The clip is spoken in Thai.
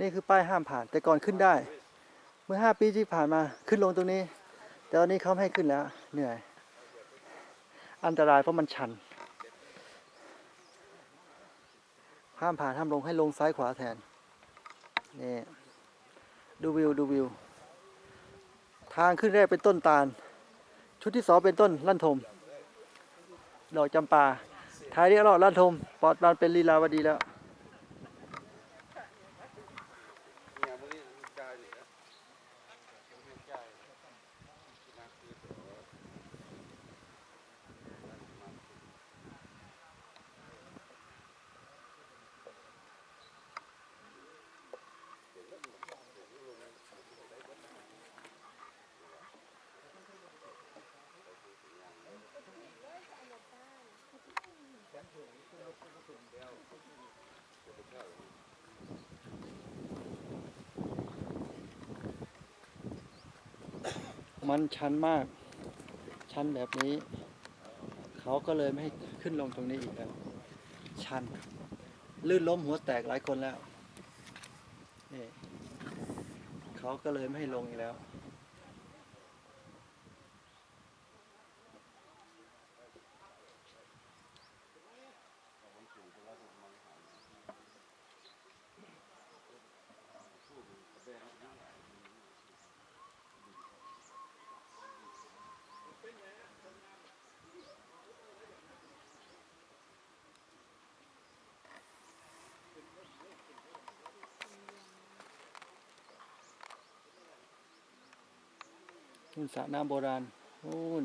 นี่คือป้ายห้ามผ่าน แต่ก่อนขึ้นได้ เมื่อห้าปีที่ผ่านมาขึ้นลงตรงนี้ แต่ตอนนี้เขาไม่ให้ขึ้นแล้วเหนื่อย อันตรายเพราะมันชัน ห้ามผ่านห้ามลงให้ลงซ้ายขวาแทนนี่ดูวิวดูวิว ทางขึ้นแรกเป็นต้นตาล ชุดที่สองเป็นต้นลั่นทม ดอกจำปา ท้ายนี้เราลั่นทม ปอดบานเป็นลีลาวดีแล้ว มันชันมาก ชันแบบนี้ เขาก็เลยไม่ให้ขึ้นลงตรงนี้อีกแล้ว ชัน ลื่นล้มหัวแตกหลายคนแล้ว นี่เขาก็เลยไม่ให้ลงอีกแล้ว นู่นสระน้ำโบราณนู่น